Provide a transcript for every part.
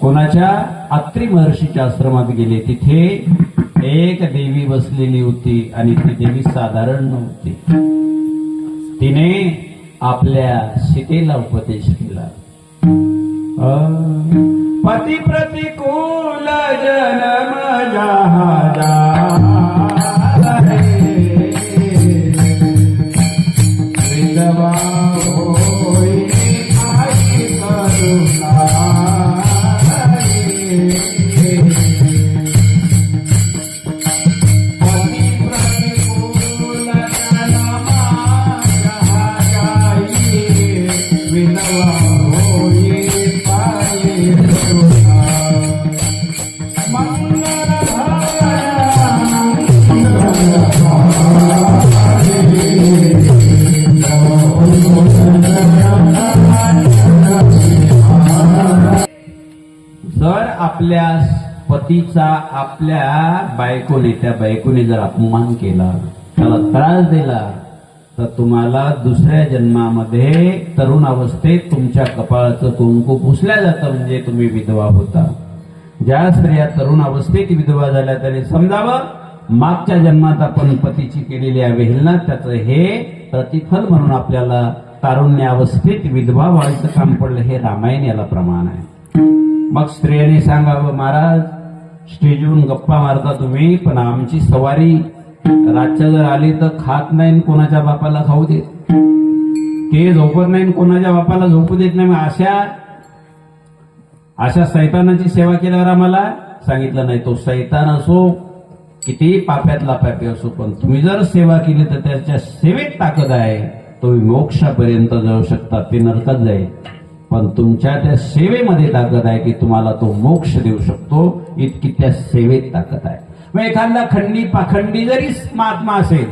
कोणाच्या? अत्री महर्षीच्या आश्रमात गेले. तिथे एक देवी बसलेली होती आणि ती देवी साधारण नव्हती. तिने आपल्या सीतेला उपदेश केला पती प्रतिकूल जनम जहा पतीचा आपल्या बायकोने त्या बायकोने जर अपमान केला त्याला त्रास दिला तर तुम्हाला दुसऱ्या जन्मामध्ये तरुण अवस्थेत तुमच्या कपाळाचं कुंकू पुसल्या जातं म्हणजे तुम्ही विधवा होता. ज्या स्त्रिया तरुण अवस्थेत विधवा झाल्या त्याने समजावं मागच्या जन्मात आपण पतीची केलेली अवहेलना त्याचं हे प्रतिफल म्हणून आपल्याला तारुण्य अवस्थेत विधवा व्हायचं काम पडलं हे रामायण याला प्रमाण आहे. मग स्त्रियांनी सांगावं महाराज स्टेजवरून गप्पा मारता तुम्ही पण आमची सवारी रातच्या जर आली तर खात नाही कोणाच्या बापाला खाऊ देत. ते झोपत नाही कोणाच्या बापाला झोपू देत नाही. अशा अशा सैतानाची सेवा केल्यावर आम्हाला सांगितलं नाही तो सैतान असो किती पाप्यातला पापी असो पण तुम्ही जर सेवा केली तर त्याच्या सेवेत ताकद आहे. तुम्ही मोक्षापर्यंत जाऊ शकता ते नरकात जाईल. पण तुमच्या त्या सेवेमध्ये ताकद आहे की तुम्हाला तो मोक्ष देऊ शकतो. इतकी त्या सेवेत ताकद आहे. मग एखादा खंडी पाखंडी जरी महात्मा असेल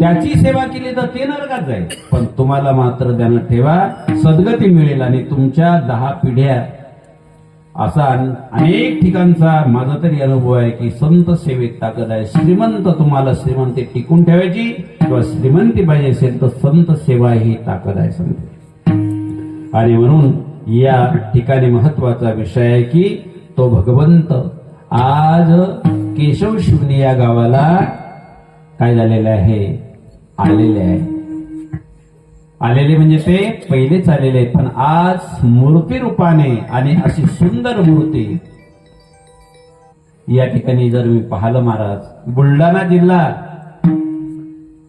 त्याची सेवा केली तर ते नरकात जाईल. पण तुम्हाला मात्र त्यानं ठेवा सद्गती मिळेल आणि तुमच्या दहा पिढ्या असा अनेक ठिकाणचा माझा तरी अनुभव आहे की संत सेवेत ताकद आहे. श्रीमंत तुम्हाला श्रीमंती टिकून ठेवायची किंवा श्रीमंती पाहिजे असेल तर संत सेवा ही ताकद आहे संत. आणि म्हणून या ठिकाणी महत्त्वाचा विषय आहे की तो भगवंत. आज केशव शिवनी या गावाला काय झालेलं आहे? आलेले आहे. आलेले म्हणजे ते पहिलेच आलेले आहेत. पण आज मूर्ती रूपाने आणि अशी सुंदर मूर्ती या ठिकाणी जर मी पाहिलं महाराज बुलढाणा जिल्हा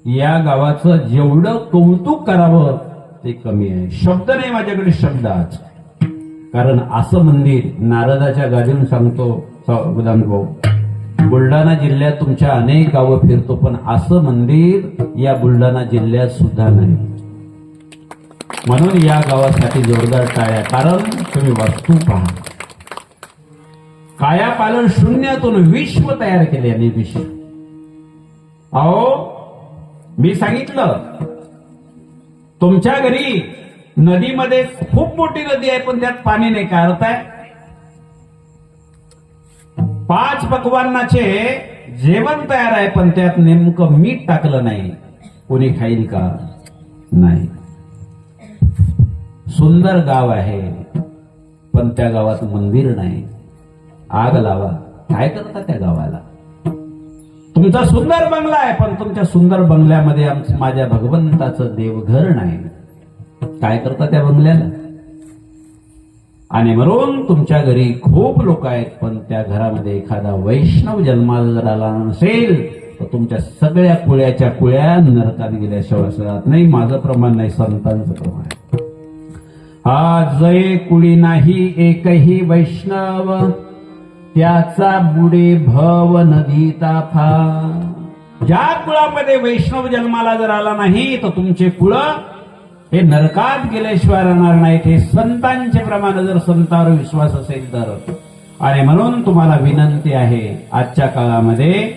या गावाचं जेवढं कौतुक करावं ते कमी आहे. शब्द नाही माझ्याकडे शब्द आज कारण असं मंदिर नारदाच्या गादीवरून सांगतो भाऊ. बुलढाणा जिल्ह्यात तुमच्या अनेक गावं फिरतो पण असं मंदिर या बुलढाणा जिल्ह्यात सुद्धा नाही. म्हणून या गावासाठी जोरदार टाळ्या. कारण तुम्ही वस्तू पहा. काया पालन शून्यातून विश्व तयार केले आणि विश्व. अहो मी सांगितलं तुमच्या घरी नदीमध्ये खूप मोठी नदी आहे पण त्यात पाणी नाही. काय अर्थ आहे? पाच पकवानाचे जेवण तयार आहे पण त्यात नेमकं मीठ टाकलं नाही. कोणी खाईल का? नाही. सुंदर गाव आहे पण त्या गावात मंदिर नाही. आग लावा. काय करता त्या गावाला? तुमचा सुंदर बंगला आहे पण तुमच्या सुंदर बंगल्यामध्ये आमचं माझ्या भगवंताचं देवघर नाही. काय करता त्या बंगल्याला? आणि म्हणून तुमच्या घरी खूप लोक आहेत पण त्या घरामध्ये एखादा वैष्णव जन्माला जर आला नसेल तर तुमच्या सगळ्या कुळ्याच्या कुळ्या नरकात गेल्याशिवाय सगळ्यात नाही माझं प्रमाण नाही संतांचं प्रमाण आहे. आज जय कुळी नाही एकही वैष्णव. त्याचा बुडे भव नदी ताफा. ज्या कुळामध्ये वैष्णव जन्माला जर आला नाही तर तुमचे कुळ हे नरकात गेल्याशिवाय राहणार नाहीत. हे संतांचे प्रमाण जर संतावर विश्वास असेल तर. आणि म्हणून तुम्हाला विनंती आहे आजच्या काळामध्ये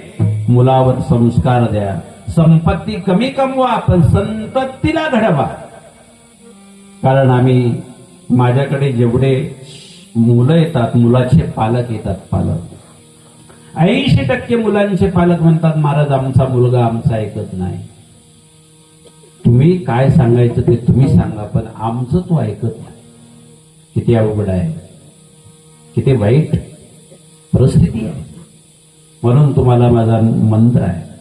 मुलावर संस्कार द्या. संपत्ती कमी कमवा पण संततीला घडवा. कारण आम्ही माझ्याकडे जेवढे मुलं येतात मुलाचे पालक येतात पालक. ऐंशी टक्के मुलांचे पालक म्हणतात महाराज आमचा मुलगा आमचा ऐकत नाही. तुम्ही काय सांगायचं ते तुम्ही सांगा पण आमचं तो ऐकत नाही. किती अवघड आहे. किती वाईट परिस्थिती आहे. म्हणून तुम्हाला माझा मंत्र आहे.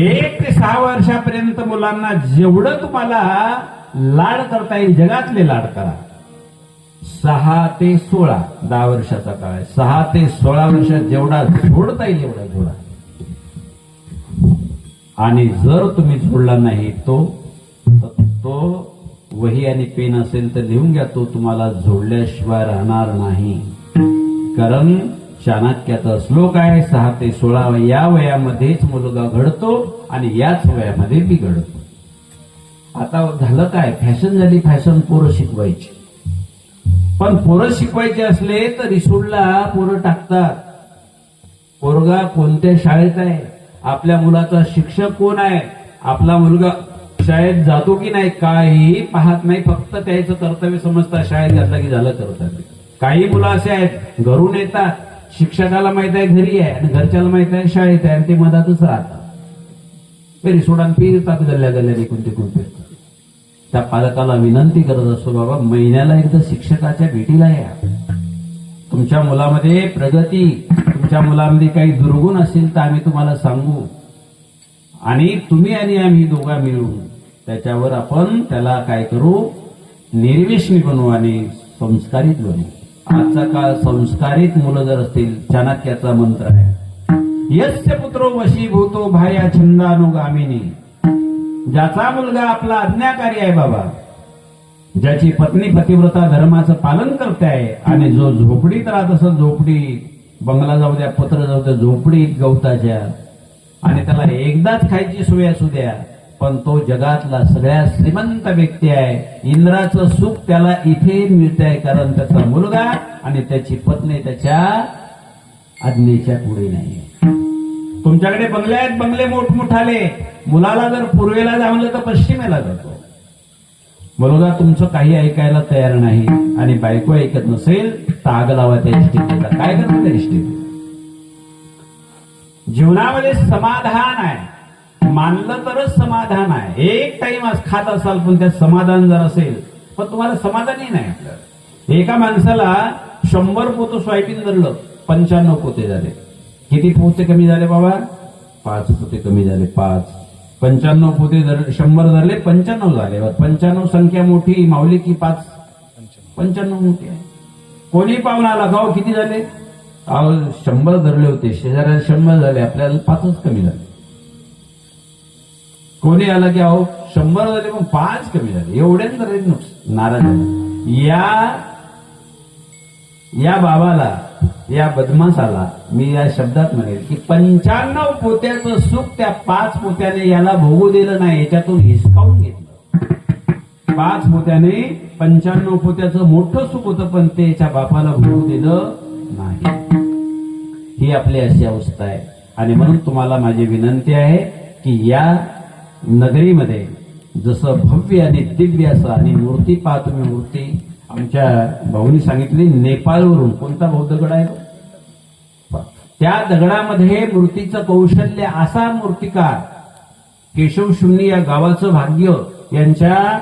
एक ते सहा वर्षापर्यंत मुलांना जेवढं तुम्हाला लाड करता येईल जगातले लाड करा. सहा ते सोळा दहा वर्षाचा काळ आहे. सहा ते सोळा वर्षात जेवढा जोडता येईल एवढा जोडा. आणि जर तुम्ही जोडला नाही तो तो वही आणि पेन असेल तर लिहून घ्या तो तुम्हाला जोडल्याशिवाय राहणार नाही. कारण चाणक्याचा श्लोक आहे सहा ते सोळा या वयामध्येच मुलगा घडतो आणि याच वयामध्ये बिघडतो. आता झालं काय? फॅशन झाली फॅशन पोरं शिकवायची. पण पोरं शिकवायचे असले तर रिसोडला पोरं टाकतात. पोरगा कोणत्या शाळेत आहे? आपल्या मुलाचा शिक्षक कोण आहे? आपला मुलगा शाळेत जातो की नाही काही पाहत नाही फक्त त्याचं कर्तव्य समजतात शाळेत घातला की झालं कर्तव्य. काही मुलं असे आहेत घरून येतात शिक्षकाला माहीत आहे घरी आहे आणि घरच्याला माहीत आहे शाळेत आहे आणि ते मधातच राहतात. ते रिसोडान फिरतात गल्ल्या गल्ल्याने कोणते कोणते त्या पालकाला विनंती करत असतो बाबा महिन्याला एकदा शिक्षकाच्या भेटीला या. तुमच्या मुलामध्ये प्रगती तुमच्या मुलामध्ये काही दुर्गुण असेल तर आम्ही तुम्हाला सांगू. आणि तुम्ही आणि आम्ही दोघा मिळून त्याच्यावर आपण त्याला काय करू? निर्विष्णी बनवू आणि संस्कारित बनवू आजचा काळ संस्कारित मुलं जर असतील चाणक्याचा मंत्र आहे. यस्य पुत्रो वशीभूतो भाया छंदानुगामिनी. ज्याचा मुलगा आपला आज्ञाकारी आहे बाबा. ज्याची पत्नी पतिव्रता धर्माचं पालन करते आहे आणि जो झोपडीत राहत असं झोपडीत बंगला जाऊ द्या पत्र जाऊ द्या झोपडीत गवताच्या आणि त्याला एकदाच खायची सोय असू द्या पण तो जगातला सगळ्यात श्रीमंत व्यक्ती आहे. इंद्राचं सुख त्याला इथे मिळत आहे कारण त्याचा मुलगा आणि त्याची पत्नी त्याच्या आज्ञेच्या पुढे नाही. तुमच्याकडे बंगले आहेत बंगले मोठमोठाले. मुलाला जर पूर्वेला जमलं तर पश्चिमेला जातो. मुलगा तुमचं काही ऐकायला तयार नाही आणि बायको ऐकत नसेल तर आग लावा त्या इष्टिकेला काय करतो त्या इष्टिके जीवनामध्ये समाधान आहे. मानलं तरच समाधान आहे. एक टाइम आज खात असाल पण त्यात समाधान जर असेल पण तुम्हाला समाधानही नाही आपल्याला. एका माणसाला शंभर पोतं सोयाबीन धरलं पंच्याण्णव पोते झाले. किती पोते कमी झाले बाबा? पाच पोते कमी झाले पाच. पंच्याण्णव पोते धर शंभर धरले पंच्याण्णव झाले. पंच्याण्णव संख्या मोठी माऊली की पाच? पंच्याण्णव मोठी आहे. कोणी पाहुणा आला गाव हो, किती झाले? अहो शंभर धरले होते. शेजाऱ्याला शंभर झाले आपल्याला पाचच कमी झाले. कोणी आला की अहो शंभर झाले पण पाच कमी झाले. एवढ्याच जरा नुकस नाराज या या बाबाला या बदमासाला मी या शब्दात म्हणेल की पंच्याण्णव पोत्याचं सुख त्या पाच पोत्याने याला भोगू दिलं नाही याच्यातून हिसकावून घेतलं. पाच पोत्याने पंच्याण्णव पोत्याचं मोठं सुख होतं पण ते याच्या बापाला भोगू दिलं नाही. ही आपली अशी अवस्था आहे. आणि म्हणून तुम्हाला माझी विनंती आहे की या नगरीमध्ये जसं भव्य आणि दिव्य असं आणि मूर्ती पहा तुम्ही मूर्ती आमच्या भाऊनी सांगितली नेपाळवरून कोणता बौद्ध दगड आहे? त्या दगडामध्ये मूर्तीचं कौशल्य असा मूर्तिकार केशव शून्य या गावाचं भाग्य यांच्या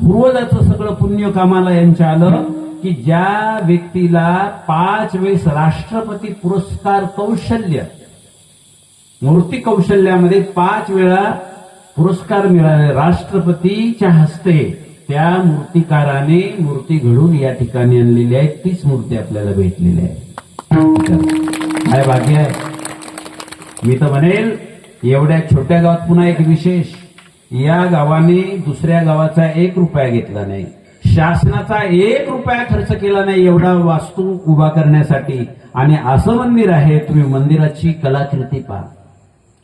पूर्वजाचं सगळं पुण्य कामाला यांच्या आलं की ज्या व्यक्तीला पाच वेळेस राष्ट्रपती पुरस्कार कौशल्य मूर्ती कौशल्यामध्ये पाच वेळा पुरस्कार मिळाले राष्ट्रपतीच्या हस्ते. त्या मूर्तिकाराने मूर्ती घडून या ठिकाणी आणलेली आहे. तीच मूर्ती आपल्याला भेटलेली आहे. काय भाग्य आहे. मी तर म्हणेल एवढ्या छोट्या गावात पुन्हा एक विशेष. या गावाने दुसऱ्या गावाचा एक रुपया घेतला नाही. शासनाचा एक रुपया खर्च केला नाही एवढा वास्तू उभा करण्यासाठी. आणि असं मंदिर आहे तुम्ही मंदिराची कलाकृती पहा.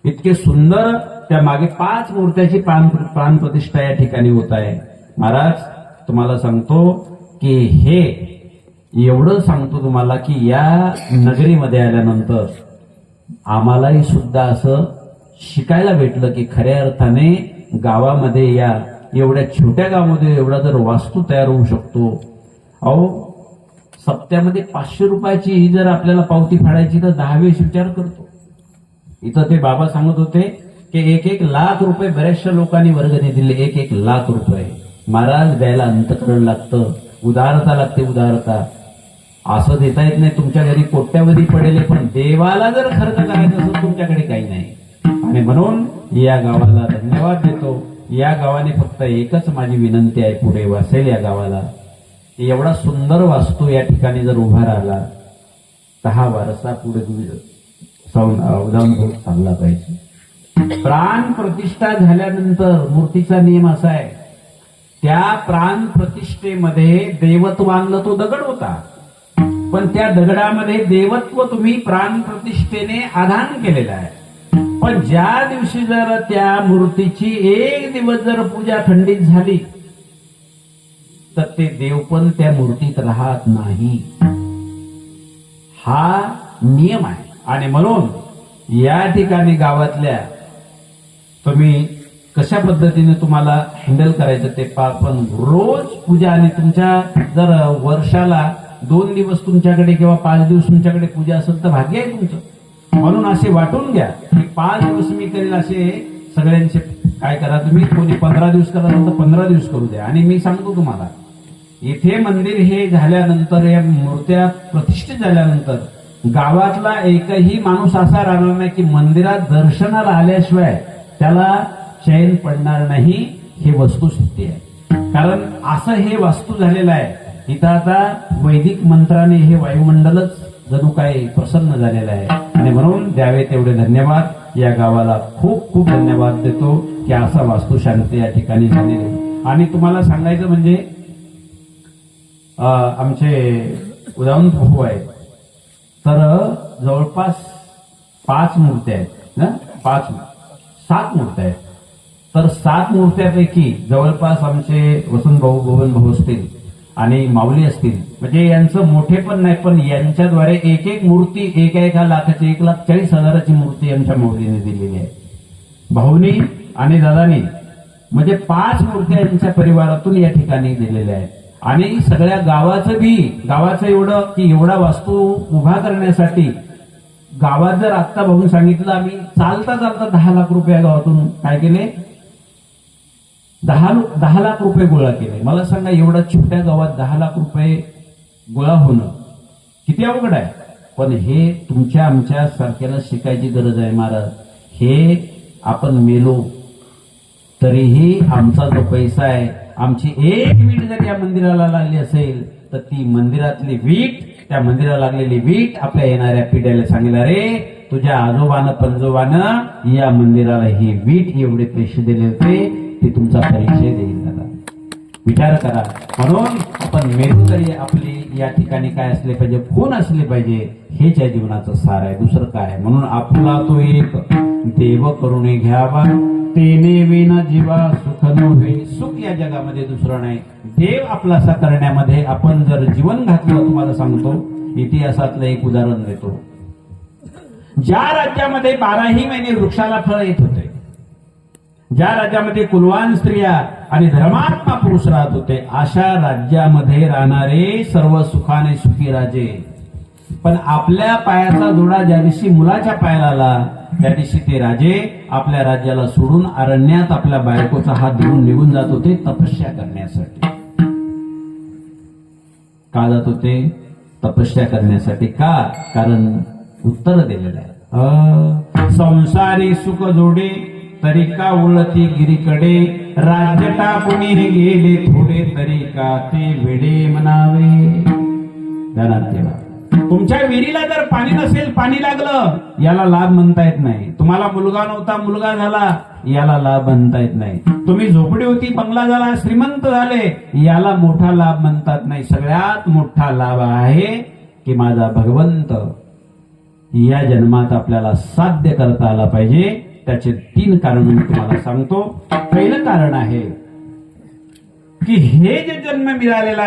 इतके सुंदर त्या मागे पाच मूर्त्याची प्राण प्राण प्रतिष्ठा या ठिकाणी होत आहे. महाराज तुम्हाला सांगतो की हे एवढं सांगतो तुम्हाला की या नगरीमध्ये आल्यानंतर आम्हालाही सुद्धा असं शिकायला भेटलं की खऱ्या अर्थाने गावामध्ये या एवढ्या छोट्या गावामध्ये एवढा जर वास्तू तयार होऊ शकतो. अहो सप्त्यामध्ये पाचशे रुपयाची ही जर आपल्याला पावती फाडायची तर दहा वेळेस विचार करतो. इथं ते बाबा सांगत होते की एक एक लाख रुपये बऱ्याचशा लोकांनी वर्गणी दिले एक एक लाख रुपये. महाराज द्यायला अंतकरण लागतं. उदारता लागते उदारता. असं देता येत नाही तुमच्या घरी कोट्यावधी पडेल पण देवाला जर खर्च करायचं असेल तुमच्याकडे काही नाही. आणि म्हणून या गावाला धन्यवाद देतो. या गावाने फक्त एकच माझी विनंती आहे पुढे वासेल या गावाला. एवढा सुंदर वास्तू या ठिकाणी जर उभा राहिला तर हा वारसा पुढे जाऊन चालला पाहिजे. प्राण प्रतिष्ठा झाल्यानंतर मूर्तीचा नियम असा आहे त्या प्राण प्रतिष्ठेमध्ये देवत्व तो दगड होता. पण त्या दगडामध्ये देवत्व तुम्ही प्राण प्रतिष्ठेने आधान केलेलं आहे. पण ज्या दिवशी जर त्या मूर्तीची एक दिवस जर पूजा खंडित झाली तर ते देव पण त्या मूर्तीत राहत नाही. हा नियम आहे. आणि म्हणून या ठिकाणी गावातल्या तुम्ही कशा पद्धतीने तुम्हाला हँडल करायचं ते पा पण रोज पूजा आणि तुमच्या जर वर्षाला दोन दिवस तुमच्याकडे किंवा पाच दिवस तुमच्याकडे पूजा असेल तर भाग्य आहे तुमचं. म्हणून असे वाटून घ्या. की पाच दिवस मी करेल असे सगळ्यांचे काय करा तुम्ही? कोणी पंधरा दिवस करा तर पंधरा दिवस करू द्या. आणि मी सांगतो तुम्हाला इथे मंदिर हे झाल्यानंतर या मूर्त्या प्रतिष्ठित झाल्यानंतर गावातला एकही माणूस असा राहणार नाही की मंदिरात दर्शनाला आल्याशिवाय त्याला चैन पडणार नाही हे वस्तुस्थिती आहे. कारण असं हे वास्तू झालेलं आहे इथं आता वैदिक मंत्राने हे वायुमंडलच जणू काही प्रसन्न झालेलं आहे. आणि म्हणून द्यावे तेवढे धन्यवाद. या गावाला खूप खूप धन्यवाद देतो की असा वास्तुशांती या ठिकाणी झालेली आहे. आणि तुम्हाला सांगायचं म्हणजे आमचे उदाहरण भाऊ आहे तर जवळपास पाच मूर्त्या आहेत ना पाच सात मूर्त्या आहेत. तर सात मूर्त्यापैकी जवळपास आमचे वसंत भाऊ गोवन भाऊ असतील आणि माऊली असतील म्हणजे यांचं मोठे पण नाही पण यांच्याद्वारे एक एक मूर्ती एका एका लाखाची एक लाख चाळीस हजाराची मूर्ती यांच्या माऊलीने दिलेली आहे. भाऊनी आणि दादानी म्हणजे पाच मूर्त्या यांच्या परिवारातून या ठिकाणी दिलेल्या आहेत. आणि सगळ्या गावाचं बी गावाचं एवढं की एवढा वास्तू उभा करण्यासाठी गावात जर आत्ता बघून सांगितलं आम्ही चालता चालता दहा लाख रुपया गावातून काय केले? दहा दहा लाख रुपये गोळा केले. मला सांगा एवढ्या छोट्या गावात दहा लाख रुपये गोळा होणं किती अवघड आहे? पण हे तुमच्या आमच्या सारख्याला शिकायची गरज आहे महाराज. हे आपण मेलो तरीही आमचा जो पैसा आहे आमची एक वीट जर या मंदिराला लागली असेल तर ती मंदिरातली वीट त्या मंदिराला लागलेली वीट आपल्या येणाऱ्या पिढ्याला सांगितलं रे तुझ्या आजोबानं पंजोबानं या मंदिराला ही वीट एवढे पैसे दिले होते ते तुमचा परिचय देईल दादा. विचार करा. म्हणून आपण मेरू तरी आपली या ठिकाणी काय असले पाहिजे कोण असले पाहिजे हेच या जीवनाचं सार आहे. दुसरं काय म्हणून आपला तो एक देव करुणे घ्यावा. तेने विन जीवा सुख नव्हे सुख या जगामध्ये दुसरं नाही. देव आपलासा करण्यामध्ये आपण जर जीवन घातलं तुम्हाला सांगतो इतिहासातलं एक उदाहरण देतो. ज्या राज्यामध्ये बाराही महिने वृक्षाला फळ येत होते ज्या राज्यामध्ये कुलवान स्त्रिया आणि धर्मात्मा पुरुष राहत होते अशा राज्यामध्ये राहणारे सर्व सुखाने सुखी राजे. पण आपल्या पायाचा जोडा ज्या दिवशी मुलाच्या पायाला आला त्या दिवशी ते राजे आपल्या राज्याला सोडून अरण्यात आपल्या बायकोचा हात धरून निघून जात होते तपस्या करण्यासाठी. का जात होते? तपस्या करण्यासाठी का? कारण उत्तर दिलेलं आहे. संसारी सुख जोडे तरी का उळती गिरीकडे? राज्य टाकून हे गेले थोडे तरी का ते वेडे म्हणावे? ध्यानात ठेवा तुमच्या विहिरीला जर पाणी नसेल पाणी लागलं याला लाभ म्हणता येत नाही. तुम्हाला मुलगा नव्हता मुलगा झाला याला लाभ म्हणता येत नाही. तुम्ही झोपडी होती बंगला झाला श्रीमंत झाले याला मोठा लाभ म्हणतात नाही. सगळ्यात मोठा लाभ आहे की माझा भगवंत या जन्मात आपल्याला साध्य करता आला पाहिजे. त्याचे तीन कारण मी तुम्हाला सांगतो. पहिलं कारण आहे की हे जे जन्म मिळालेला